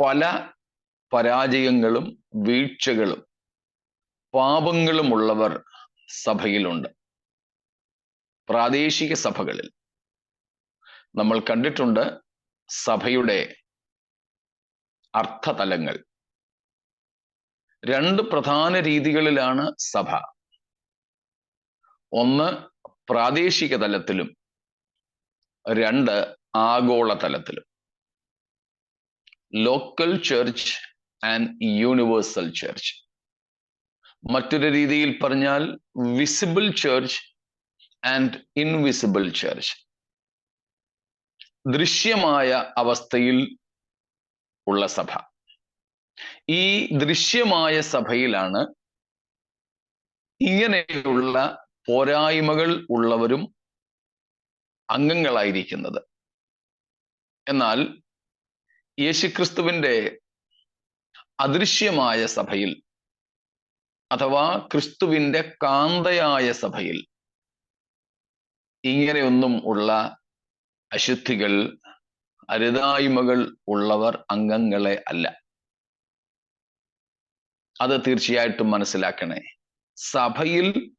പല പരാജയങ്ങളും വീഴ്ചകളും പാപങ്ങളുമുള്ളവർ സഭയിലുണ്ട്. പ്രാദേശിക സഭകളിൽ നമ്മൾ കണ്ടിട്ടുണ്ട് സഭയുടെ അർത്ഥതലങ്ങൾ. രണ്ട് പ്രധാന രീതികളിലാണ് സഭ. ഒന്ന് പ്രാദേശിക തലത്തിലും രണ്ട് ആഗോള തലത്തിലും local church and universal church മറ്റൊരു രീതിയിൽ പറഞ്ഞാൽ visible church and invisible church ദൃശ്യമായ അവസ്ഥയിൽ ഉള്ള സഭ. ഈ ദൃശ്യമായ സഭയിലാണ് ഇങ്ങനെയുള്ള പോരായ്മകൾ ഉള്ളവരും അംഗങ്ങളായിരിക്കുന്നത്. എന്നാൽ യേശുക്രിസ്തുവിന്റെ അദൃശ്യമായ സഭയിൽ അഥവാ ക്രിസ്തുവിന്റെ കാന്തയായ സഭയിൽ ഇങ്ങനെയൊന്നും ഉള്ള അശുദ്ധികൾ അരുതായ്മകൾ ഉള്ളവർ അംഗങ്ങളെ അല്ല. അത് തീർച്ചയായിട്ടും മനസ്സിലാക്കണേ. സഭയിൽ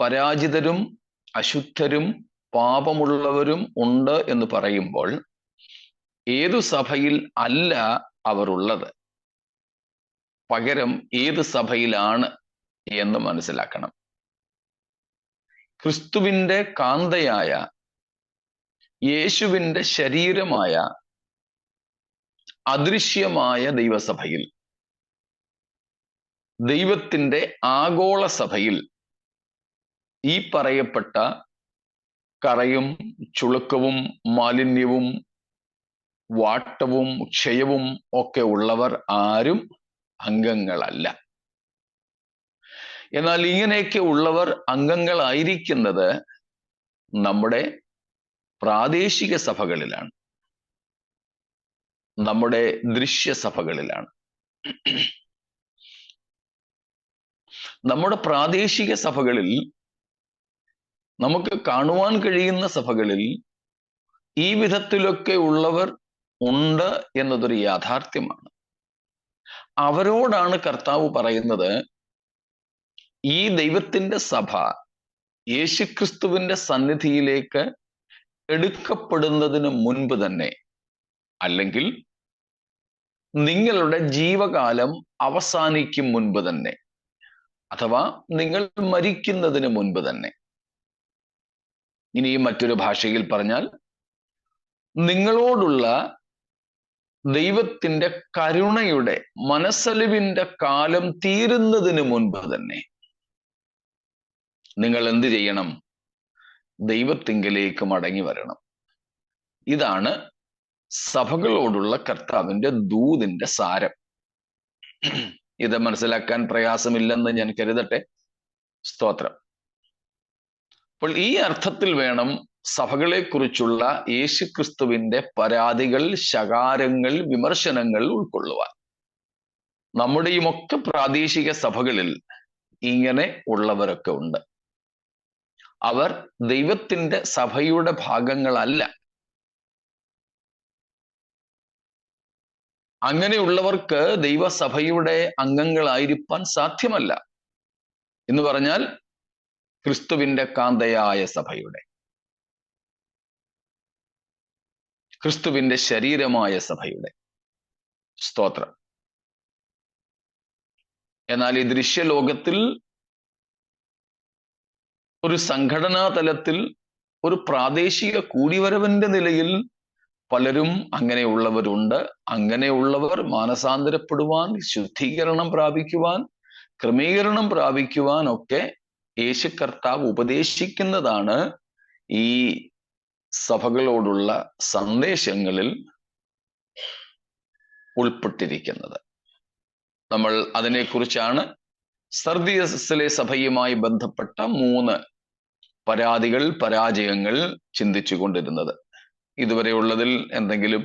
പരാജിതരും അശുദ്ധരും പാപമുള്ളവരും ഉണ്ട് എന്ന് പറയുമ്പോൾ ഏതു സഭയിൽ അല്ല അവരുള്ളത്. പകരം ഏത് സഭയിലാണ് എന്ന് മനസ്സിലാക്കണം. ക്രിസ്തുവിന്റെ കാന്തയായ യേശുവിന്റെ ശരീരമായ അദൃശ്യമായ ദൈവസഭയിൽ ദൈവത്തിന്റെ ആഗോള സഭയിൽ ഈ പറയപ്പെട്ട കറയും ചുളുക്കവും മാലിന്യവും വാട്ടവും ക്ഷയവും ഒക്കെ ഉള്ളവർ ആരും അംഗങ്ങളല്ല. എന്നാൽ ഇങ്ങനെയൊക്കെ ഉള്ളവർ അംഗങ്ങളായിരിക്കുന്നത് നമ്മുടെ പ്രാദേശിക സഭകളിലാണ്. നമ്മുടെ ദൃശ്യസഭകളിലാണ് നമ്മുടെ പ്രാദേശിക സഭകളിൽ നമുക്ക് കാണുവാൻ കഴിയുന്ന സഭകളിൽ ഈ വിധത്തിലൊക്കെ ഉള്ളവർ ഉണ്ട് എന്നതൊരു യാഥാർത്ഥ്യമാണ്. അവരോടാണ് കർത്താവ് പറയുന്നത് ഈ ദൈവത്തിന്റെ സഭ യേശുക്രിസ്തുവിന്റെ സന്നിധിയിലേക്ക് എടുക്കപ്പെടുന്നതിന് മുൻപ് തന്നെ അല്ലെങ്കിൽ നിങ്ങളുടെ ജീവകാലം അവസാനിക്കും മുൻപ് തന്നെ അഥവാ നിങ്ങൾ മരിക്കുന്നതിന് മുൻപ് തന്നെ. ഇനിയും മറ്റൊരു ഭാഷയിൽ പറഞ്ഞാൽ നിങ്ങളോടുള്ള ദൈവത്തിന്റെ കരുണയുടെ മനസ്സലിവിന്റെ കാലം തീരുന്നതിന് മുൻപ് തന്നെ നിങ്ങൾ എന്ത് ചെയ്യണം? ദൈവത്തിങ്കലേക്ക് മടങ്ങി വരണം. ഇതാണ് സഭകളോടുള്ള കർത്താവിന്റെ ദൂതിന്റെ സാരം. ഇത് മനസ്സിലാക്കാൻ പ്രയാസമില്ലെന്ന് ഞാൻ കരുതട്ടെ. സ്തോത്രം. അപ്പോൾ ഈ അർത്ഥത്തിൽ വേണം സഭകളെ കുറിച്ചുള്ള യേശുക്രിസ്തുവിന്റെ പരാതികൾ ശകാരങ്ങൾ വിമർശനങ്ങൾ ഉൾക്കൊള്ളുവാൻ. നമ്മുടെയുമൊക്കെ പ്രാദേശിക സഭകളിൽ ഇങ്ങനെ ഉള്ളവരൊക്കെ ഉണ്ട്. അവർ ദൈവത്തിന്റെ സഭയുടെ ഭാഗങ്ങളല്ല. അങ്ങനെയുള്ളവർക്ക് ദൈവസഭയുടെ അംഗങ്ങളായിരിക്കാൻ സാധ്യമല്ല. എന്ന് പറഞ്ഞാൽ ക്രിസ്തുവിന്റെ കാന്തയായ സഭയുടെ. ക്രിസ്തുവിന്റെ ശരീരമായ സഭയുടെ സ്തോത്രം. എന്നാൽ ഈ ദൃശ്യലോകത്തിൽ ഒരു സംഘടനാ തലത്തിൽ ഒരു പ്രാദേശിക കൂടിവരവിന്റെ നിലയിൽ പലരും അങ്ങനെയുള്ളവരുണ്ട്. അങ്ങനെയുള്ളവർ മാനസാന്തരപ്പെടുവാൻ ശുദ്ധീകരണം പ്രാപിക്കുവാൻ ക്രമീകരണം പ്രാപിക്കുവാൻ ഒക്കെ യേശു കർത്താവ് ഉപദേശിക്കുന്നതാണ് ഈ സഭകളോടുള്ള സന്ദേശങ്ങളിൽ ഉൾപ്പെട്ടിരിക്കുന്നത്. നമ്മൾ അതിനെക്കുറിച്ചാണ് സർദിയസിലെ സഭയുമായി ബന്ധപ്പെട്ട മൂന്ന് പരാതികൾ പരാജയങ്ങൾ ചിന്തിച്ചു കൊണ്ടിരുന്നത് ഇതുവരെയുള്ളതിൽ എന്തെങ്കിലും